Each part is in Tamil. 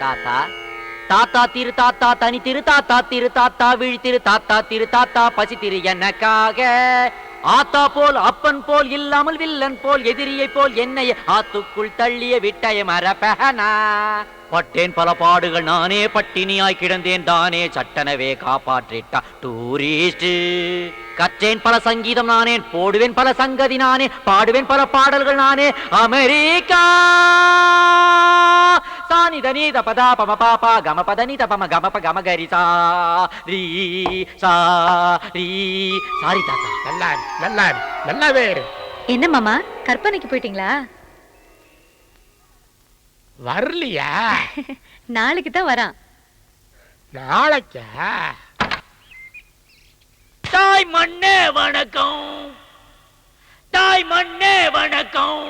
தாத்தா. தாத்தா திரு தாத்தா தனி திரு தாத்தா திரு தாத்தா விழி திரு தாத்தா திரு தாத்தா பசி திரு எனக்காக. ஆத்தா போல் அப்பன் போல் இல்லாமல் வில்லன் போல் எதிரியை போல் என்னை ஆத்துக்குள் தள்ளிய விட்டய மரபனா பட்டேன் பல பாடுகள் நானே பட்டினியாய் கிடந்தேன் தானே சட்டனவே காப்பாற்றிட்டா. டூரிஸ்ட் கற்றேன் பல சங்கீதம் நானே போடுவேன் பல சங்கதி நானே பாடுவேன் பல பாடல்கள் நானே. அமெரிக்கா! சானி தனி தபதா பம பாப்பா கம பதனி தபம கம ப கம கரி சா ரீ சா ரீ சாரி தாத்தா. நல்லா நல்லா நல்லாவே. என்ன மாமா கற்பனைக்கு போயிட்டீங்களா? வரலையா? நாளைக்கு தான் வரான். நாளைக்கா? தாய் மண்ணே வணக்கம். தாய் மண்ணே வணக்கம்.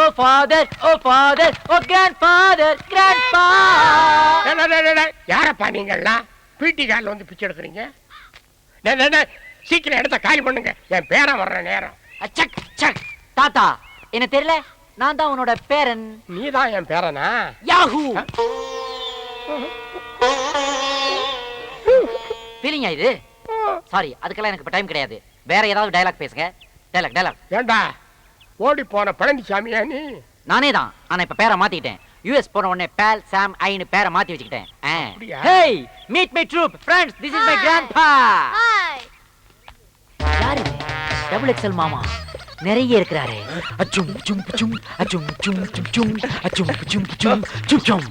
ஓ father oh father oh grand father grand pa டேய், டேய், டேய், டேய், யாரப்பா நீங்கெல்லாம் பீட்டி காலில் வந்து பிச்சை எடுக்கிறீங்க? சீக்கிரம் இடத்த காலி பண்ணுங்க. என் பேரன் வர்ற நேரம். சக் சக். தாத்தா என்ன தெரியல? நான் தான் உன்னோட பேரன். நீ தான் என் பேரனா? யாஹூ. ஃபீலிங்கா இது? சாரி அதுக்கெல்லாம் எனக்கு இப்ப டைம் கிடையாது. வேற ஏதாவது டயலாக் பேசுங்க. டயலாக் டயலாக் ஏண்டா? ஓடி போன பழனிசாமியா நீ? நானே தான். ஆனா இப்ப பேரை மாத்திக்கிட்டேன். யூஎஸ் போன உடனே பேல் சாம் ஐன்னு பேரை மாத்தி வச்சுக்கிட்டேன்? Hey meet my troop friends this is my grandpa யார் டபுள் எக்ஸல் மாமா. நிறைய இருக்கிறாரு. அச்சும் சும் சும் அச்சும் சும் சும் சும் அச்சும் சும் சும் சும் சும்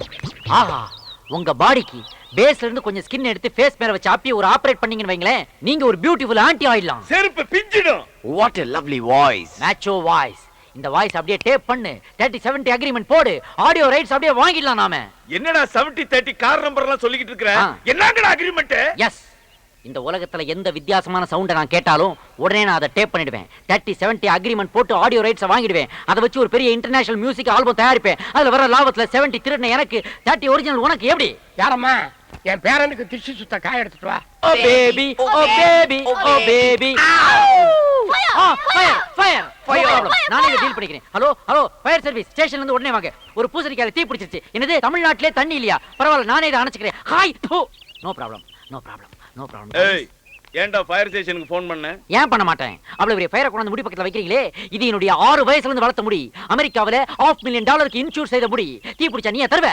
ஆஹா. உங்க பாடிக்கு பேஸ்ல இருந்து கொஞ்சம் ஸ்கின் எடுத்து ஃபேஸ் மேல வச்சு அப்படியே ஒரு ஆபரேட் பண்ணீங்கன்னு வைங்களேன் நீங்க ஒரு பியூட்டிஃபுல் ஆன்டி ஆயிடலாம். செருப்பு பிஞ்சிடும். வாட் எ லவ்லி வாய்ஸ் மேட்சோ வாய்ஸ் இந்த வாய்ஸ் அப்படியே டேப் பண்ணு தேர்ட்டி செவன்டி அக்ரிமெண்ட் போடு ஆடியோ ரைட்ஸ் அப்படியே வாங்கிடலாம் நாம. என்னடா 70 30 கார் நம்பர் எல்லாம் சொல்லிக்கிட்டு இருக்கிற. என்னங்கடா அக்ரிமெண்ட் எஸ் இந்த உலகத்துல எந்த வித்தியாசமான சவுண்டை நான் கேட்டாலும் உடனே நான் அதை டேப் பண்ணிடுவேன். தேர்ட்டி செவன்டி அக்ரிமெண்ட் போட்டு ஆடியோ ரைட்ஸை வாங்கிடுவேன். அதை வச்சு ஒரு பெரிய இன்டர்நேஷனல் மியூசிக் ஆல்பம் தயாரிப்பேன். அதுல வர லாபத்துல செவன்டி திருடின எனக்கு தேர்ட்டி ஒரிஜினல் உனக்கு எப்படி? யாரம்மா? என் பேரனுக்கு திஷி சுத்த காய எடுத்துட்டு வா. ஓ baby oh baby oh baby fire fire fire நானே டீல் பண்ணிக்கிறேன். ஹலோ ஹலோ ஃபயர் சர்வீஸ் ஸ்டேஷன்ல இருந்து உடனே வாங்க. ஒரு பூசணிக்கால தீ பிடிச்சிருச்சு. என்னது தமிழ்நாட்டிலே தண்ணி இல்லையா? பரவாயில்ல நானே இதை அணைச்சிக்கிறேன். Hi no problem no problem no problem ஏய் ஏன்டா ஃபயர் ஸ்டேஷனுக்கு ஃபோன் பண்ண? ஏன் பண்ண மாட்டேன்? அவ்வளவு பெரிய ஃபயரை கொண்டு முடி பக்கத்துல வைக்கிறீங்களே? இது என்னுடைய ஆறு வயசுல இருந்து வளர்த்த முடி. அமெரிக்காவில ஆஃப் மில்லியன் டாலருக்கு இன்சூர் செய்த முடி. தீ பிடிச்சா நீ தருவ?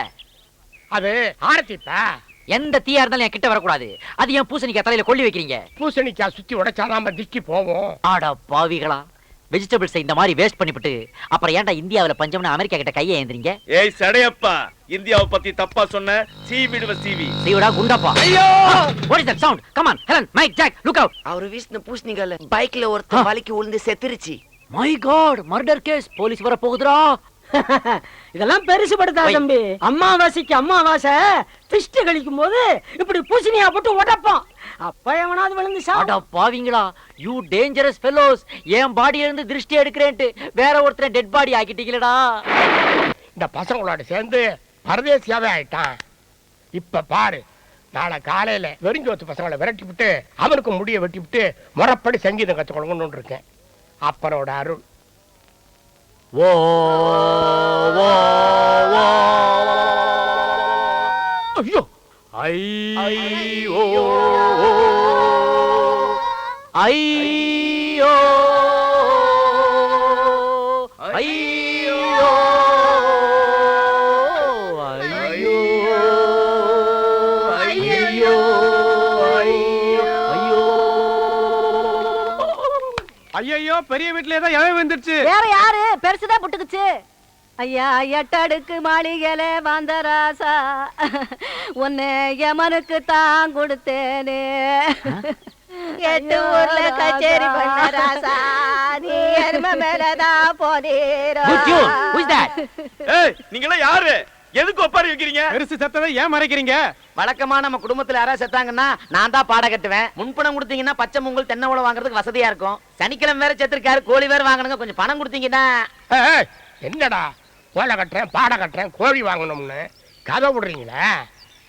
அது ஆரத்திப்பா? எந்த தீயா இருந்தாலும் என் கிட்ட வரக்கூடாது. அது என் பூசணிக்காய் தலையில கொள்ளி வைக்கிறீங்க? பூசணிக்காய் சுத்தி உடைச்சாதான் திருஷ்டி போவோம். ஆடா பாவிகளா. வெஜிடபிள்ஸ் இந்த மாதிரி வேஸ்ட் பண்ணிவிட்டு அப்புறம் ஏன்டா இந்தியாவுல பஞ்சம்னு அமெரிக்கா கிட்ட கையை ஏந்திரீங்க? ஏய் சடையப்பா இந்தியாவை பத்தி தப்பா சொன்ன சீ விடுவ சீவி. சீவடா குண்டப்பா. ஐயோ! What is that sound come on Helen Mike Jack look out அவர் வீசின பூசணிக்கால பைக்ல ஒருத்தன் வலிக்கு விழுந்து செத்துருச்சு. My god murder case police வர போகுதுடா இதெல்லாம் பெருசு படுத்தா. தம்பி. அம்மாவாசைக்கு அம்மாவாசை. திஷ்டி கழிக்கும் போது இப்படி பூசணியா போட்டு உடைப்போம் அப்ப எவனாவது விழுந்து அட சாப்பிடும் பாவிங்களா யூ டேஞ்சரஸ் ஃபெலோஸ் என் பாடியில இருந்து திருஷ்டி எடுக்கிறேன்ட்டு வேற ஒருத்தரை டெட் பாடி ஆக்கிட்டீங்களடா. இந்த பசங்களோட சேர்ந்து பரதேசியாவே ஆயிட்டான் இப்ப பாரு நாளை காலையில வெறிஞ்சோத்து பசங்களை விரட்டி விட்டு அவனுக்கு முடிய வெட்டி விட்டு முறைப்படி சங்கீதம் கத்து கொடுக்கணும்னு இருக்கேன். அப்பனோட அருள். ஓ ஓ ஓ ஐயோ. ஐயோ. ஐயோ. ஐயோ. ஐயோ. ஐயோ. ஐயோ. ஐயோ பெரிய வீட்ல ஏதோ இழவு வந்துருச்சு வேற யாரு? பெருசுதான் புட்டுக்குச்சு. ஐயா எட்டடுக்கு மாளிகையில வந்த ராசா உன்னை யமனுக்கு தான் கொடுத்தேனே. எட்டு ஊர்ல கச்சேரி பண்ண ராசா. நீ எரும மேலதான் போனீரா? ஏய் நீங்க எல்லாம் யாரு? எதுக்கு ஒப்பாரி வைக்கிறீங்க? பெருசு செத்ததை ஏன் மறைக்கிறீங்க? வழக்கமா நம்ம குடும்பத்துல யாராவது செத்தாங்கன்னா நான் தான் பாட கட்டுவேன். முன்பணம் கொடுத்தீங்கன்னா பச்சை பொங்கல் தென்னை உழவு வாங்குறதுக்கு வசதியா இருக்கும். சனிக்கிழமை வேற செத்துருக்காரு கோழி வேற வாங்கணுங்க கொஞ்சம் பணம் கொடுத்தீங்கன்னா. என்னடா? கோலை கட்டுறேன் பாட கட்டுறேன் கோழி வாங்கணும்னு. கதை விடுறீங்களே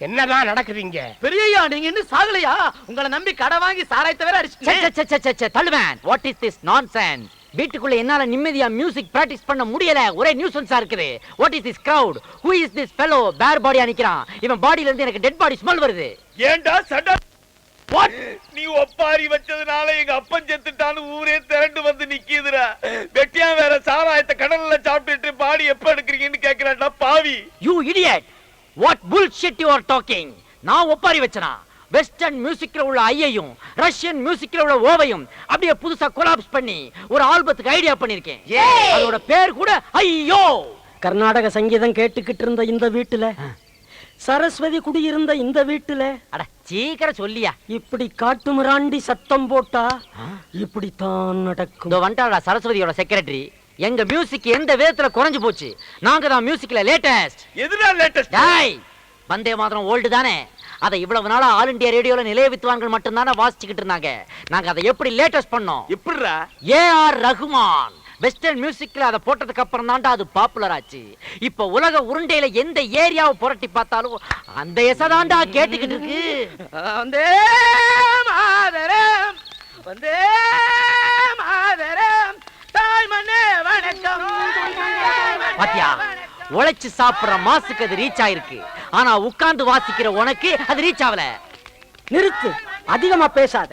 என்னதான் நடக்குதுங்க பெரியய்யா நீங்க இன்னும் சாகலையா? உங்களை நம்பி கடை வாங்கி சாராயத்தை வேற ச்சே, ச்சே, ச்சே, ச்சே, ச்சே, தள்ளுவேன். வாட் இஸ் திஸ் நான்சென்ஸ் வீட்டுக்குள்ள என்னால நிம்மதியா மியூசிக் பிராக்டிஸ் பண்ண முடியல. ஒரே நியூசன்ஸா இருக்குது. What is this crowd who is this fellow பேர் பாடியா நிக்கிறான். இவன் பாடியில இருந்து எனக்கு டெட் பாடி ஸ்மெல் வருது. ஏன்டா சண்டை? நீ ஒப்பாரி வச்சதுனால எங்க அப்பன் செத்துட்டான்னு ஊரே திரண்டு வந்து நிக்கிதுடா. வெட்டியா வேற சாராயத்தை கடல்ல சாப்பிட்டுட்டு பாடி எப்ப எடுக்கிறீங்கன்னு கேக்குறான்டா பாவி you idiot bullshit you are talking. நான் ஒப்பாரி வச்சனா. வெஸ்டர்ன் மியூசிக்ல உள்ள ஐயையும் ரஷ்யன் மியூசிக்ல உள்ள ஓவையும் அப்படியே புதுசா கொலாப்ஸ் பண்ணி ஒரு ஆல்பத்துக்கு ஐடியா பண்ணிருக்கேன். அதோட பேர் கூட ஐயோ! கர்நாடக சங்கீதம் கேட்டுக்கிட்டு இருந்த இந்த வீட்டுல சரஸ்வதி குடியிருந்த இந்த வீட்டுல அட சீக்கிரம் சொல்லியா. இப்படி காட்டு மிராண்டி சத்தம் போட்டா இப்படித்தான் நடக்கும். இந்த வந்துட்டாடா சரஸ்வதியோட செக்ரட்டரி எங்க மியூசிக் எந்த விதத்துல குறைஞ்சு போச்சு? நாங்க தான் மியூசிக்ல லேட்டஸ்ட் எதுடா லேட்டஸ்ட் டாய்! வந்தே மாத்திரம் ஓல்டு தானே? அதை இவ்வளவு நாளா ஆல் இந்தியா ரேடியோல நிலைய வித்துவான்கள் மட்டும்தானே வாசிச்சுக்கிட்டு இருந்தாங்க. நாங்க அதை எப்படி லேட்டஸ்ட் பண்ணோம்? எப்படிடா? ஏ ஆர் ரகுமான். வெஸ்டர்ன் மியூசிக்ல அதை போட்டதுக்கு அப்புறம் தான்டா அது பாப்புலர் ஆச்சு. இப்ப உலக உருண்டையில எந்த ஏரியாவை புரட்டி பார்த்தாலும் அந்த எசதாண்டா கேட்டுக்கிட்டு இருக்கு. வந்தே மாதரம் வந்தே மாதரம். தாய் மண்ணே வணக்கம். பாத்தியா? உழைச்சு சாப்பிடுற மாசுக்கு அது ரீச் ஆயிருக்கு. ஆனா உட்கார்ந்து வாசிக்கிற உனக்கு அது ரீச் ஆகல. நிறுத்து. அதிகமா பேசாத.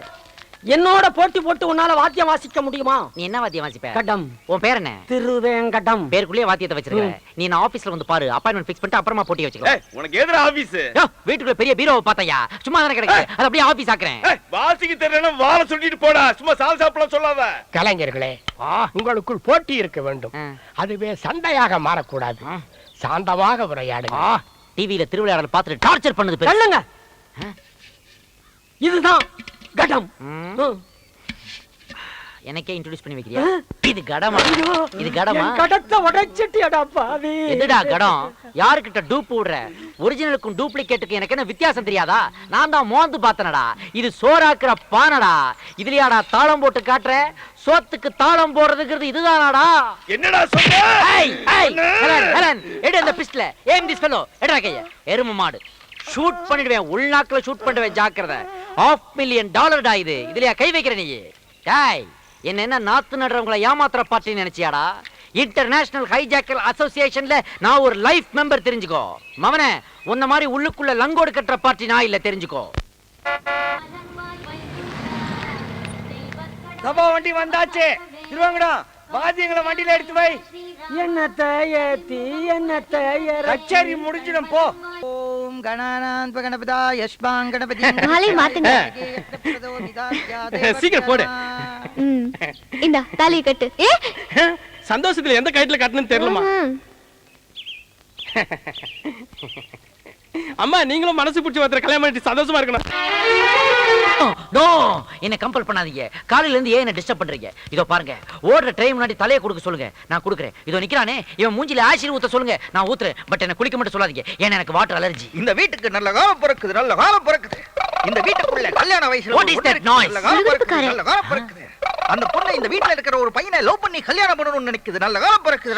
என்னோட போட்டி போட்டு உன்னால வாத்தியம் வாசிக்க முடியுமா? நீ என்ன வாத்தியம் வாசிப்ப? கடம். உன் பேர் என்ன? திருவேங்கடம். பேருக்குள்ளேயே வாத்தியத்தை வச்சிருக்க. நீ நான் ஆபீஸ்ல வந்து பாரு. அப்பாயின்மெண்ட் ஃபிக்ஸ் பண்ணிட்டு அப்புறமா போட்டி வச்சுக்கோ. ஏய், உனக்கு எதுடா ஆபீஸ் வீட்டுக்குள்ள பெரிய பீரோவை பார்த்தையா? சும்மா தானே கிடக்கு அது அப்படியே ஆபீஸ் ஆக்குறேன். வாசிக்கு தெரியல வாழ சொல்லிட்டு போடா. சும்மா சால் சாப்பிடலாம் சொல்லாத. கலைஞர்களே ஆ, உங்களுக்குள் போட்டி இருக்க வேண்டும். அதுவே சண்டையாக மாறக்கூடாது. சாந்தமாக உரையாடுங்க. டிவியில திருவிளையாடல் பார்த்துட்டு டார்ச்சர் பண்ணுது ஆ? இதுதான். கடம். ம், ம். எனக்கே இன்ட்ரோடியூஸ் பண்ணி வைக்கிறியா? இது கடமா? இது கடமா? கடத்தை உடைச்சிட்டியடா பாவி. எதுடா கடம்? யாருக்கிட்ட டூப் விடுற ஒரிஜினலுக்கும் டூப்ளிகேட்டுக்கும் எனக்கு என்ன வித்தியாசம் தெரியாதா? நான் தான் மோந்து பார்த்தனடா. இது சோறாக்குற பானடா. இதுலயாடா தாளம் போட்டு காட்டுற? சோத்துக்கு தாளம் போடுறதுங்கிறது இதுதானாடா. என்னடா சொன்ன ஏய், ஏய், ஹெலன், ஹெலன், எடு அந்த பிஸ்டல ஏம் திஸ் ஃபெலோ எடுடா கைய. எரும மாடு. ஷூட் பண்ணிடுவேன் உள்நாக்குல ஷூட் பண்ணுவேன் ஜாக்கிரதை. ஆஃப் மில்லியன் டாலர்டா இது. இதுலயா கை வைக்கிற நீ? டேய் என்ன என்ன நாத்து நடுறவங்கள ஏமாத்துற பார்ட்டி நினைச்சியாடா? இன்டர்நேஷனல் ஹைஜாக்கல் அசோசியேஷன்ல நான் ஒரு லைஃப் மெம்பர் தெரிஞ்சுக்கோ. மவனே உன்ன மாதிரி உள்ளுக்குள்ள லங்கோடு கட்டுற பார்ட்டி நான் இல்ல தெரிஞ்சுக்கோ. சபா வண்டி வந்தாச்சு. திருவாங்கடம் வாத்தியங்களை வண்டியில எடுத்து வை. என்னத்தை ஏத்தி என்னத்தை. கச்சேரி முடிஞ்சிடும் போ. ஓம் கணானான் கணபதா யஷ்பாங் கணபதி நாளை மாத்துங்க. சீக்கிரம் போடு. ம். இந்தா தாலியை கட்டு ஏ சந்தோஷத்துல எந்த கயிற்றுல கட்டணும்னு தெரியலமா. அம்மா நீங்களும் மனசு பிடிச்சி ஒருத்தர் கல்யாணம் பண்ணிட்டு சந்தோஷமா இருக்கணும். நோ என்ன கம்பல் பண்ணாதீங்க. காலையில இருந்து ஏன் என்ன டிஸ்டர்ப் பண்றீங்க? இதோ பாருங்க. ஓடுற ட்ரெயின் முன்னாடி தலையை கொடுக்க சொல்லுங்க. நான் கொடுக்குறேன். இதோ நிக்கிறானே. இவன் மூஞ்சில ஆசிரியர் ஊத்த சொல்லுங்க. நான் ஊத்துறேன். பட் என்ன குளிக்க மட்டும் சொல்லாதீங்க. ஏன்னா எனக்கு வாட்டர் அலர்ஜி இந்த வீட்டுக்கு நல்ல காலம் பிறக்குது நல்ல காலம் பிறக்குது. இந்த வீட்டுக்குள்ள கல்யாண வயசுல? நல்ல காலம் பிறக்குது. நல்ல காலம் பிறக்குது. அந்த பொண்ணு இந்த வீட்டுல இருக்கிற ஒரு பையனை லவ் பண்ணி கல்யாணம் பண்ணணும்னு நினைக்குது. நல்ல காலம் பிறக்குது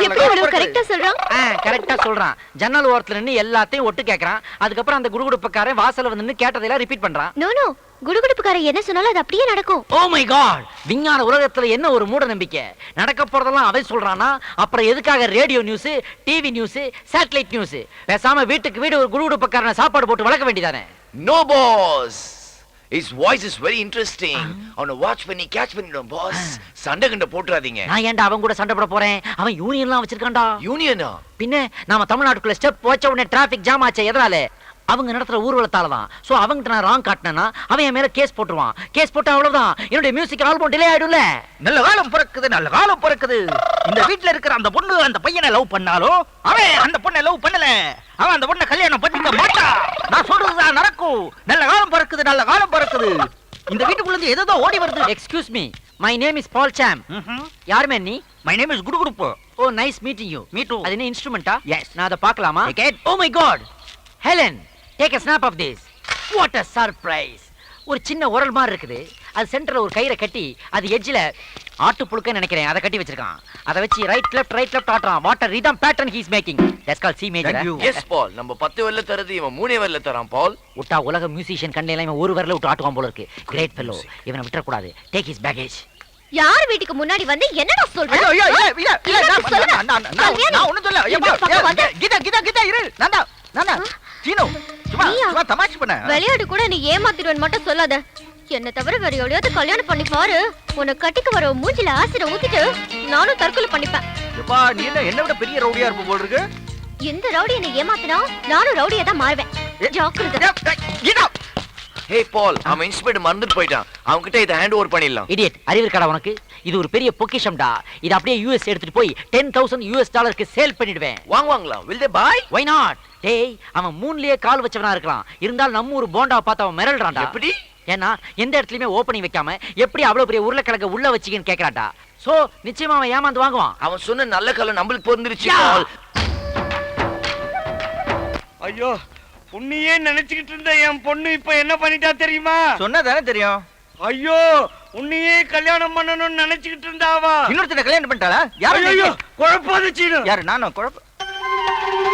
கரெக்டா சொல்றான்? கரெக்டா சொல்றான். ஜன்னல் ஓரத்துல நின்னு எல்லாத்தையும் ஒட்டு கேக்குறான். அதுக்கப்புறம் அந்த குடுகுடுப்பக்காரன் வாசல்ல வந்து நின்னு கேட்டதெல்லாம் ரிப்பீட் பண்றான். நோ நோ குடுகுடுப்புக்காரன் என்ன சொன்னாலும் அது அப்படியே நடக்கும். ஓ மை காட் விஞ்ஞான உலகத்துல என்ன ஒரு மூட நம்பிக்கை? நடக்க போறதெல்லாம் அவன் சொல்றானா? அப்புறம் எதுக்காக radio news TV news satellite news பேசாம வீட்டுக்கு வீடு ஒரு குடுகுடுப்பக்காரனை சாப்பாடு போட்டு வளர்க்க வேண்டியதானே? No, boss. His voice is very interesting. அவனை வாட்ச் பண்ணி கேட்ச் பண்ணிடும் பாஸ் சண்டை கண்ட போட்டுறாதீங்க. நான் ஏன்டா அவன் கூட சண்டை போட போறேன்? அவன் யூனியன்லாம் வச்சிருக்கான்டா. யூனியனா பின்ன நாம தமிழ்நாட்டுக்குள்ள ஸ்டெப் வச்ச உடனே டிராபிக் ஜாம் ஆச்சே எதனால? அவங்க நடத்துற ஊர்வலத்தால தான். சோ அவங்கிட்ட நான் ராங் காட்டினேன்னா அவன் என் மேல கேஸ் போட்டுருவான். கேஸ் போட்டா அவ்வளவுதான். என்னுடைய மியூசிக் ஆல்பம் டிலே ஆயிடும்ல. நல்ல காலம் பிறக்குது நல்ல காலம் பிறக்குது. இந்த வீட்டுல இருக்கிற அந்த பொண்ணு அந்த பையனை லவ் பண்ணாலும் அவன் அந்த பொண்ணை லவ் பண்ணல. அவன் அந்த பொண்ணை கல்யாணம் பண்ணிக்க மாட்டான். நான் சொல்றதுதான் நடக்கும். நல்ல காலம் பிறக்குது நல்ல காலம் பிறக்குது. இந்த வீட்டுக்குள்ள ஏதோ ஓடி வருது. Excuse me my name is Paul Sam யாருமே நீ? மை நேம் இஸ் குடுகுடுப்பு. ஓ nice meeting you Me too. அது என்ன இன்ஸ்ட்ருமெண்டா Yes. நான் அதை பார்க்கலாமா. ஓ my god Helen take a snap of this what a surprise ஒரு சின்ன உரல் மாதிரி இருக்குது. அது சென்டர்ல ஒரு கயிறை கட்டி அது எட்ஜ்ல ஆட்டு புழுக்க நினைக்கிறேன் அதை கட்டி வச்சிருக்கான் அதை வச்சு right left right left ஆட்டுறான் water rhythm pattern he's making that's call C major. Yes Paul நம்ம பத்து வரல தரது இவன் மூணே வரல தரான் பால் விட்டா உலக மியூசிஷியன் கண்டையில இவன் ஒரு வரல விட்டு ஆட்டுவான் போல இருக்கு கிரேட் ஃபெல்லோ இவனை விட்டுறக்கூடாது டேக் ஹிஸ் பேகேஜ் யார் வீட்டுக்கு முன்னாடி வந்து என்னடா சொல்ற ஐயோ, ஐயோ, இல்ல, இல்ல, இல்ல, என்ன நான்? நான், நான், ஒண்ணும் சொல்ல. ஐயோ. கீதா, கீதா, கீதா, இரு. நான்தா, நான்தா. சீனு, சும்மா? சும்மா தமாஷ் பண்ண. விளையாட்டு கூட நீ ஏமாத்திடுவேன் மட்டும் சொல்லாத என்ன தவிர வேற எவ்வளவு கல்யாணம் பண்ணி பாரு உன்னை கட்டிக்கு வர மூஞ்சில ஆசிர ஊத்திட்டு நானும் தற்கொலை பண்ணிப்பேன். எப்பா, நீ என்ன என்னை விட பெரிய ரவுடியா இருப்ப போல இருக்கு? எந்த ரவுடி என்னை ஏமாத்தினா? நானும் ரவுடியா தான் மாறுவேன் ஜாக்கிரதை. ஹே பால் அவன் இன்ஸ்பெக்டர் மறந்துட்டு போயிட்டான். அவன்கிட்ட இதை ஹேண்ட் ஓவர் பண்ணிடலாம். இடியட் அறிவு இருக்காடா உனக்கு? இது ஒரு பெரிய பொக்கிஷம்டா. இது அப்படியே யூஎஸ் எடுத்துட்டு போய் டென் தௌசண்ட் யூஎஸ் டாலருக்கு சேல் பண்ணிடுவேன். வாங்குவாங்களா? Will they buy why not டேய் அவன் மூணுலயே கால் வச்சவனா இருக்கலாம். இருந்தாலும் நம்ம ஊர் போண்டா பார்த்து அவன் மிரள்றான்டா. எப்படி? ஏன்னா எந்த இடத்துலயுமே ஓப்பனிங் வைக்காம எப்படி அவ்வளவு பெரிய உருளைக்கிழங்க உள்ள வச்சிக்கன்னு கேக்குறான்டா. சோ நிச்சயமா அவன் ஏமாந்து வாங்குவான். அவன் சொன்ன நல்ல காலம் நம்மளுக்கு பொருந்துருச்சு ஐயோ உன்னையே நினைச்சுக்கிட்டு இருந்த என் பொண்ணு இப்ப என்ன பண்ணிட்டா தெரியுமா? சொன்னதானே தெரியும். ஐயோ உன்னையே கல்யாணம் பண்ணணும்னு நினைச்சுக்கிட்டு இருந்தாவா? இன்னொருத்தனை கல்யாணம் பண்ணிட்டாளா? யாரு ஐயோ? குழப்பாத சீனு. யாரு நானும் குழப்ப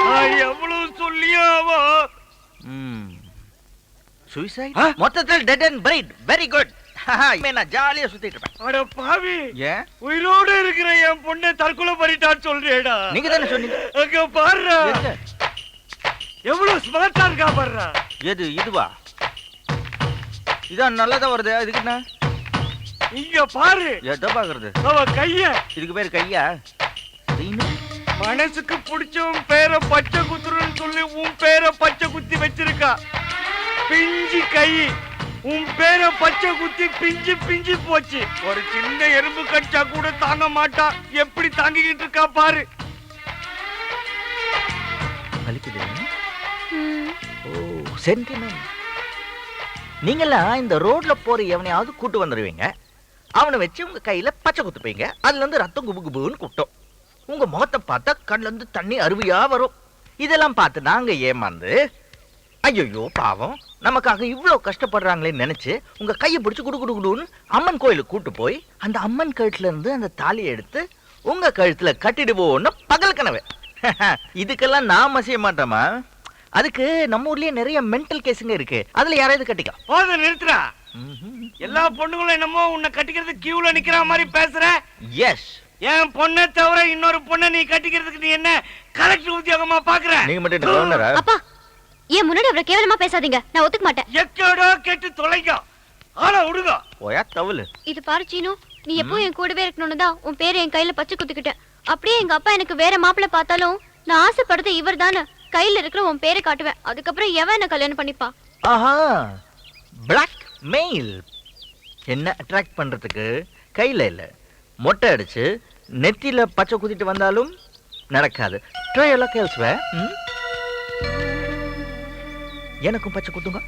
நான் எவ்வளவு சொல்லியும் அவ சூசைட்? மொத்தத்தில் dead and bright very good நான் ஜாலியா சுத்திட்டு இருப்பேன். அட பாவி. ஏன்? உயிரோடு இருக்கிற என் பொண்ணை தற்கொலை பண்ணிட்டான்னு சொல்றியேடா. நீங்க தானே சொன்னீங்க? அங்க பாருடா? எவ்வளவு ஸ்மார்ட்டா இருக்கா பாருடா. எது இதுவா? இதான் நல்லதா வருது இதுக்கு என்ன? இங்க பாரு. எதை பாக்குறது. அவ கைய. இதுக்கு பேர் கையா. மனசுக்கு பிடிச்சவன் பேரை பச்சை குத்துறன்னு சொல்லி உன் பேரை பச்சை குத்தி வச்சிருக்கா. பிஞ்சு கை. உன் பேரை பச்சை குத்தி பிஞ்சு பிஞ்சு போச்சு. ஒரு சின்ன எறும்பு கடிச்சா கூட தாங்க மாட்டா. எப்படி தாங்கிக்கிட்டு இருக்கா பாரு. சென்டிமெண்ட் நீங்கெல்லாம் இந்த ரோட்ல போற எவனையாவது கூட்டு வந்துடுவீங்க அவனை வச்சு உங்க கையில பச்சை குத்துப்பீங்க. அதுல இருந்து ரத்தம் குபு குபுன்னு குட்டும். உங்க முகத்தை பார்த்தா கண்ணுல இருந்து தண்ணி அருவியா வரும். இதெல்லாம் பார்த்து நாங்க ஏமாந்து ஐயோ பாவம் நமக்காக இவ்வளவு கஷ்டப்படுறாங்களேன்னு நினைச்சு உங்க கையை பிடிச்சு குடு குடு குடுன்னு அம்மன் கோயிலுக்கு கூட்டு போய் அந்த அம்மன் கழுத்துல இருந்து அந்த தாலியை எடுத்து உங்க கழுத்துல கட்டிடுவோன்னு பகல் கனவு. இதுக்கெல்லாம் நாம செய்ய மாட்டோமா? அதுக்கு நம்ம ஊர்லயே நிறைய மென்டல் கேஸுங்க இருக்கு. அதுல யாராவது கட்டிக்கலாம். போத நிறுத்துறா. எல்லா பொண்ணுங்களும் என்னமோ உன்னை கட்டிக்கிறது கியூல நிக்கிற மாதிரி பேசுற. எஸ் என் பொண்ணை தவிர இன்னொரு பொண்ணை நீ கட்டிக்கிறதுக்கு நீ என்ன கலெக்டர் உத்தியோகமா பாக்குற? நீங்க மட்டும் அப்பா ஏன் முன்னாடி அவரை கேவலமா பேசாதீங்க. நான் ஒத்துக்க மாட்டேன். எக்கடோ கேட்டு தொலைங்க ஆள விடுங்க ஓயா தவளு. இது பாரு சீனு. நீ எப்போ என் கூடவே இருக்கணும்னு தான் உன் பேரை என் கையில பச்சை குத்திக்கிட்டேன். அப்படியே எங்க அப்பா எனக்கு வேற மாப்பிள்ளை பார்த்தாலும் நான் ஆசைப்படுறது இவர் தானே கையில இருக்கிற உன் பேரை காட்டுவேன். அதுக்கப்புறம் எவன் என்ன கல்யாணம் பண்ணிப்பா? ஆஹா பிளாக் மெயில் என்ன அட்ராக்ட் பண்றதுக்கு கையில இல்ல. மொட்டை அடிச்சு நெத்தியில பச்சை குத்திட்டு வந்தாலும் நடக்காது. ட்ரை எல்லாம் கேள்சுவே எனக்கும் பச்சை குத்துங்க.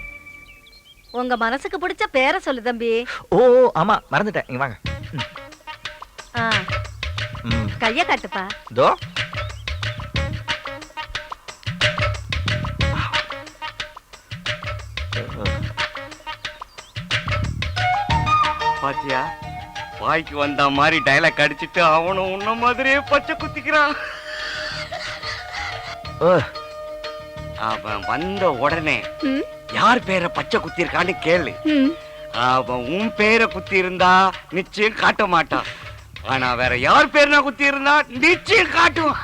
உங்க மனசுக்கு பிடிச்ச பேரை சொல்லு தம்பி. ஓ ஆமா மறந்துட்டேன். இங்க வாங்க. ஆ, ம். கைய காட்டுப்பா. தோ பாத்தியா? வாய்க்கு வந்த மாதிரி டைலாக் அடிச்சிட்டு அவனும் உன்ன மாதிரியே பச்சை குத்திக்கிறான். ஓ, அவன் வந்த உடனே ம், யார் பேரை பச்சை குத்திருக்கான்னு கேளு. ம். அவன் உன் பேரை குத்தி இருந்தா நிச்சயம் காட்ட மாட்டான். ஆனா வேற யார் பேர்னா குத்தி இருந்தா நிச்சயம் காட்டுவான்.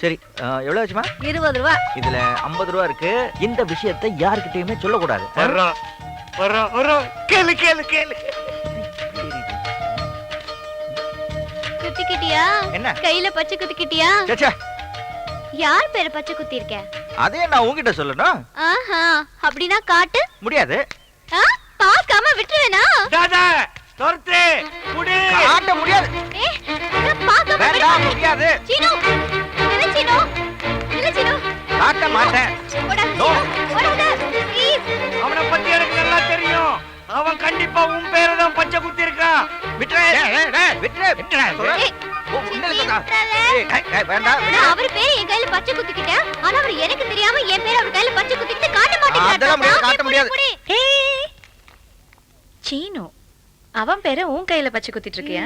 சரி எவ்வளவு ஆச்சுமா? இருபது ரூபா. இதுல 50 ரூபா இருக்கு. இந்த விஷயத்தை யார்கிட்டயுமே சொல்லக்கூடாது. வர்றா வர்றா வர்றா. கேளு கேளு கேளு. குத்திக்கிட்டியா என்ன? கையில பச்சை குத்திக்கிட்டியா? சே, சே, யார் பேரை பச்சை குத்தி இருக்க அதே நான் உங்ககிட்ட சொல்லணும்? ஆஹா அப்படின்னா காட்டு. முடியாது. ஆ, பார்க்காம விட்டுருவேனா? தாதா துரத்து குடி. காட்ட முடியாது. ஏ, நான் பார்க்காம வேண்டாம் விட்டுருவேன். முடியாது. சீனு இல்ல சீனு? இல்ல சீனு? காட்ட மாட்டேன். போடா, No. சீனு, ஓடாத, please. அவனை பத்தி எனக்கு நல்லா தெரியும். அவன் கண்டிப்பா உன் பேரை தான் பச்சை குத்தி இருக்கான் விட்டுரு விட்டுரு விட்டுரு அவர் பேரை என் கையில பச்சை குத்திக்கிட்டேன் ஆனா அவர் எனக்கு தெரியாம என் பேரை அவர் கையில பச்சை குத்திக்கிட்டு காட்ட முடியாது, காட்ட முடியாது. மாட்டேங்கிறார் சீனு அவன் பேரை உன் கையில பச்சை குத்திட்டு இருக்கியா?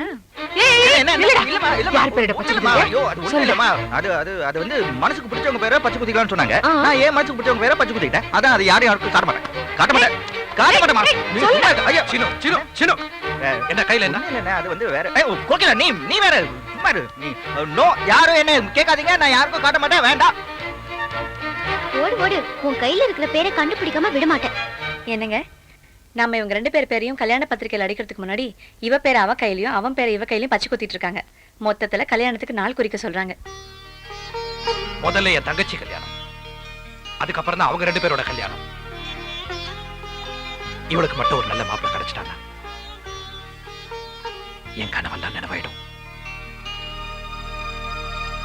மனசுக்கு பிடிச்சவங்க பேரை பச்சை குத்திக்கலாம்னு சொன்னாங்க. நான் ஏன் மனசுக்கு பிடிச்சவங்க பேரை பச்சை குத்திக்கிட்டேன்? அதான் அது யாரும் யாருக்கும் காட்ட மாட்டேன். காட்ட மாட்டேன். காட்ட மாட்டேமா என்ன கையில என்ன? இல்ல அது வந்து வேற. நீ நீ வேற இரு. நீ. நோ யாரும் என்ன கேட்காதீங்க நான் யாருக்கும் காட்ட மாட்டேன் வேண்டாம். ஓடு ஓடு. உன் கையில இருக்கிற பேரை கண்டுபிடிக்காம விட மாட்டேன். என்னங்க? நம்ம இவங்க ரெண்டு பேர் பேரையும் கல்யாண பத்திரிக்கையில் அடிக்கிறதுக்கு முன்னாடி இவ பேர் அவ கையிலயும் அவன் பேரை இவ கையிலயும் பச்சை குத்திட்டு இருக்காங்க. மொத்தத்துல கல்யாணத்துக்கு நாள் குறிக்க சொல்றாங்க. முதல்ல என் தங்கச்சி கல்யாணம். அதுக்கப்புறம் தான் அவங்க ரெண்டு பேரோட கல்யாணம். இவளுக்கு மட்டும் ஒரு நல்ல மாப்பிள்ளை கிடைச்சிட்டாங்க. என் கணவன் தான் நினைவாயிடும்